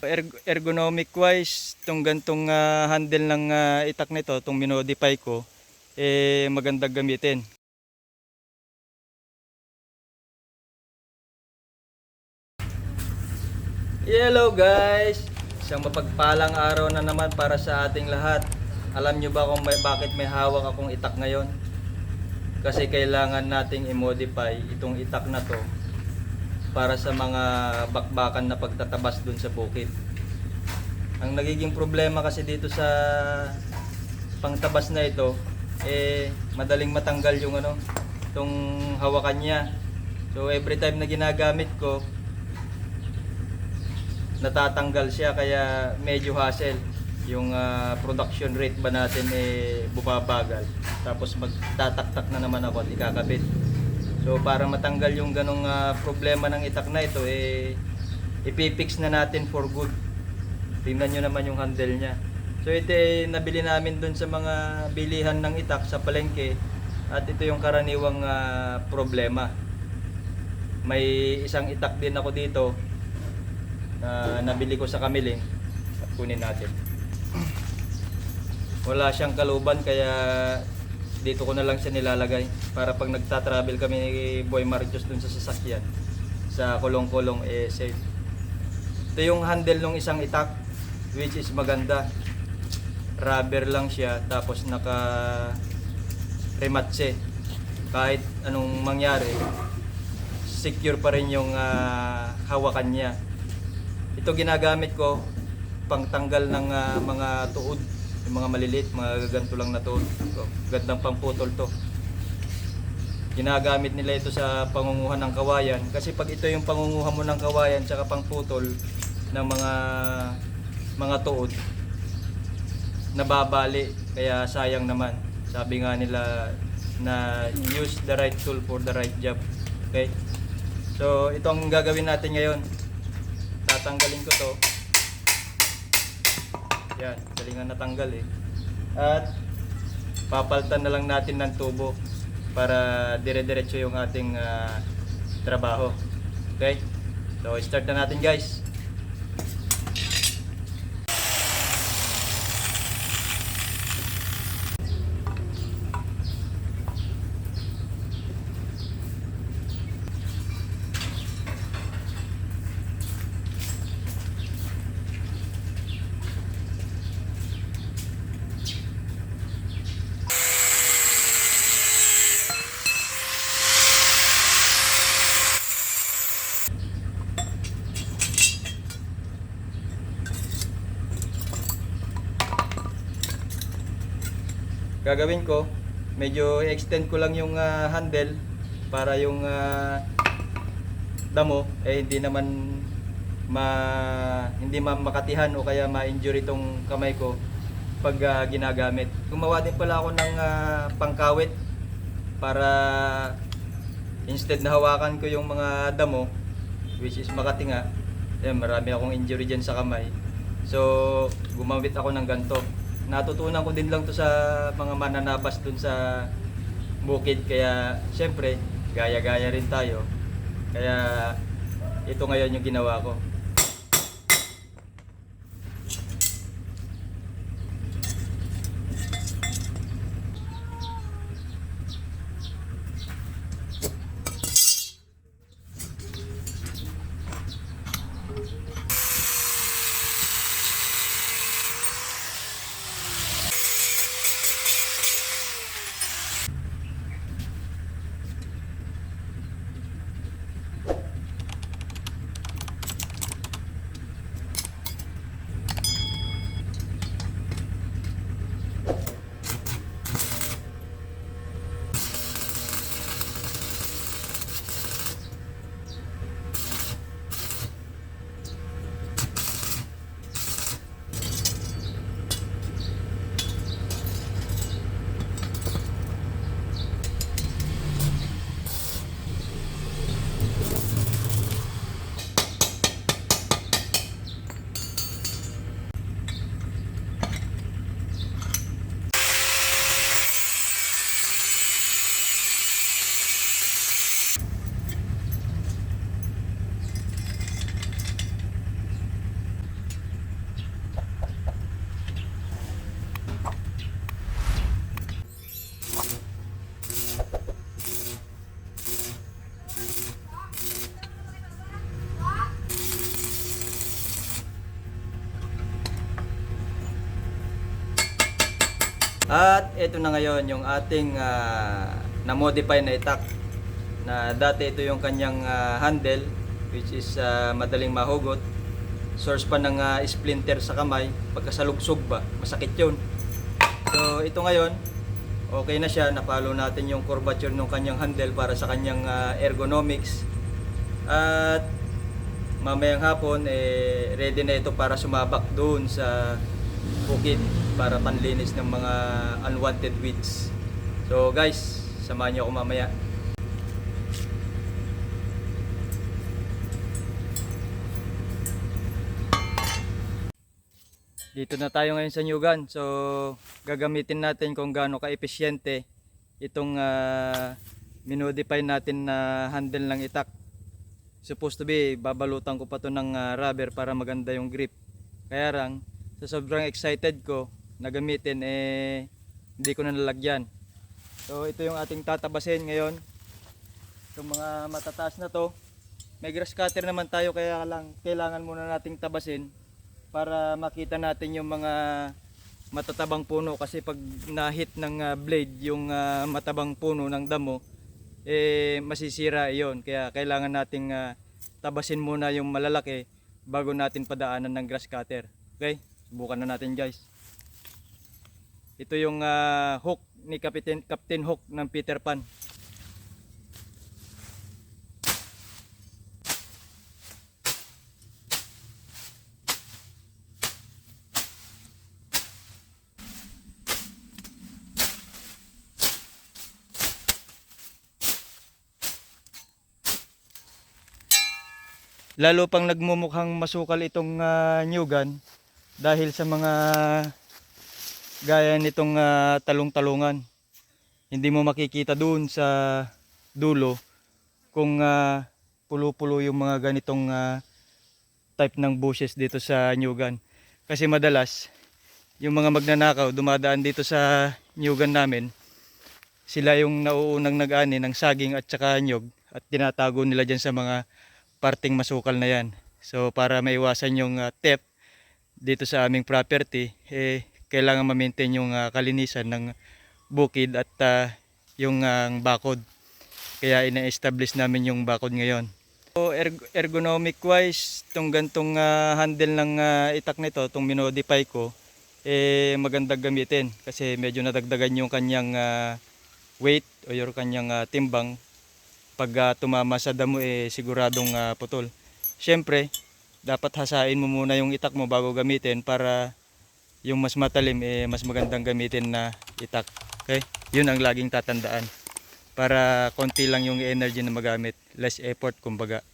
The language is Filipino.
Erg- ergonomic wise, itong gantong ah, handle ng ah, itak nito, itong minodify ko, eh magandang gamitin. Hello guys! Isang mapagpalang araw na naman para sa ating lahat. Alam nyo ba kung may, bakit may hawak akong itak ngayon? Kasi kailangan nating i-modify itong itak na to para sa mga bakbakan na pagtatabas dun sa bukid. Ang nagiging problema kasi dito sa pangtabas na ito, eh madaling matanggal yung ano, itong hawakan niya. So every time na ginagamit ko, natatanggal siya kaya medyo hassle. Yung ah, production rate ba natin eh bumabagal. Tapos magtataktak na naman ako at ikakabit. So para matanggal yung ganong ah, problema ng itak na ito eh ipipix na natin for good. Tingnan nyo naman yung handle niya. So ito eh, nabili namin dun sa mga bilihan ng itak sa palengke at ito yung karaniwang ah, problema. May isang itak din ako dito na nabili ko sa Kamiling at kunin natin. Wala siyang kaluban kaya dito ko na lang siya nilalagay para pag nagta-travel kami ni Boy Marcos dun sa sasakyan sa kulong-kulong eh safe. Ito yung handle ng isang itak which is maganda. Rubber lang siya tapos naka rematse. Kahit anong mangyari, secure pa rin yung ah, hawakan niya. Ito ginagamit ko pangtanggal ng ah, mga tuod, yung mga maliliit, mga ganito lang na. So, gandang pangputol to. Ginagamit nila ito sa pangunguhan ng kawayan kasi pag ito yung pangunguhan mo ng kawayan tsaka pangputol ng mga mga tuod nababali kaya sayang naman. Sabi nga nila na use the right tool for the right job. Okay? So, ito ang gagawin natin ngayon tatanggalin ko to yan, galingan natanggal eh. At papaltan na lang natin ng tubo para dire-diretso yung ating ah, trabaho. Okay? So start na natin guys gagawin ko medyo extend ko lang yung ah, handle para yung ah, damo eh hindi naman ma hindi ma makatihan o kaya ma-injury itong kamay ko pag ah, ginagamit. Gumawa din pala ako ng ah, pangkawit para instead na hawakan ko yung mga damo which is Makati nga. Yan, marami akong injury dyan sa kamay. So, gumamit ako ng ganto. Natutunan ko din lang to sa mga mananabas dun sa bukid. Kaya, syempre, gaya-gaya rin tayo. Kaya, ito ngayon yung ginawa ko. At ito na ngayon yung ating ah, na-modify na itak na dati ito yung kanyang ah, handle which is ah, madaling mahugot. Source pa ng ah, splinter sa kamay. Pagkasalugsog ba masakit yun. So ito ngayon okay na siya. Napalo natin yung curvature ng kanyang handle para sa kanyang ah, ergonomics. At mamayang hapon eh, ready na ito para sumabak doon sa bukid para panlinis ng mga unwanted weeds so guys samahan niyo ako mamaya Dito na tayo ngayon sa Nyugan. So, gagamitin natin kung gaano ka-epesyente itong ah, minodify natin na handle ng itak. Supposed to be, babalutan ko pa to ng ah, rubber para maganda yung grip. Kaya lang, sa sobrang excited ko na gamitin, eh, hindi ko na nalagyan. So, ito yung ating tatabasin ngayon. Itong mga matataas na to. May grass cutter naman tayo, kaya lang, kailangan muna nating tabasin para makita natin yung mga matatabang puno kasi pag nahit ng ah, blade yung ah, matabang puno ng damo eh masisira iyon kaya kailangan nating ah, tabasin muna yung malalaki bago natin padaanan ng grass cutter okay subukan na natin guys ito yung ah, hook ni Captain Captain Hook ng Peter Pan. Lalo pang nagmumukhang masukal itong ah, new gun dahil sa mga gaya nitong ah, talong-talungan. Hindi mo makikita doon sa dulo kung ah, pulo-pulo yung mga ganitong ah, type ng bushes dito sa new gun. Kasi madalas yung mga magnanakaw dumadaan dito sa new gun namin sila yung nauunang nag-ani ng saging at saka nyog at tinatago nila dyan sa mga parting masukal na yan. So para maiwasan yung uh, theft dito sa aming property, eh, kailangan ma-maintain yung ah, kalinisan ng bukid at ah, yung ah, bakod. Kaya ina-establish namin yung bakod ngayon. So erg- ergonomic wise, itong gantong ah, handle ng ah, itak nito, itong minodify ko, eh maganda gamitin kasi medyo nadagdagan yung kanyang ah, weight o yung kanyang ah, timbang pag ah, tumama sa damo eh siguradong ah, putol. Siyempre, dapat hasain mo muna yung itak mo bago gamitin para yung mas matalim eh mas magandang gamitin na itak. Okay? Yun ang laging tatandaan. Para konti lang yung energy na magamit, less effort kumbaga.